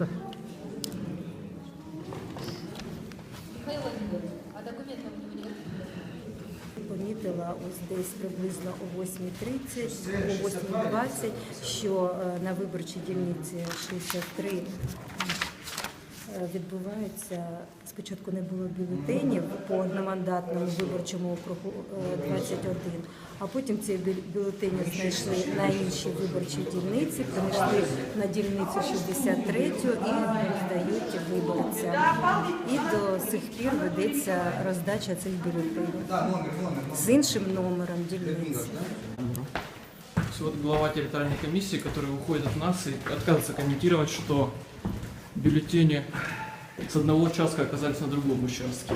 документи. Помітила ось десь приблизно о 8.30, о 8.20, що е, на виборчій дільниці 63 е, відбувається. Спочатку не було бюлетенів по одномандатному виборчому округу е, 21, а потім ці бю- бюлетені знайшли на іншій виборчій дільниці, принесли на дільницю 63 і роздають виборцям. І до сих пір ведеться роздача цих бюлетенів з іншим номером дільниці. Вот глава территориальной комиссии, который уходит от нас и отказывается комментировать, что бюллетени с одного участка оказались на другом участке.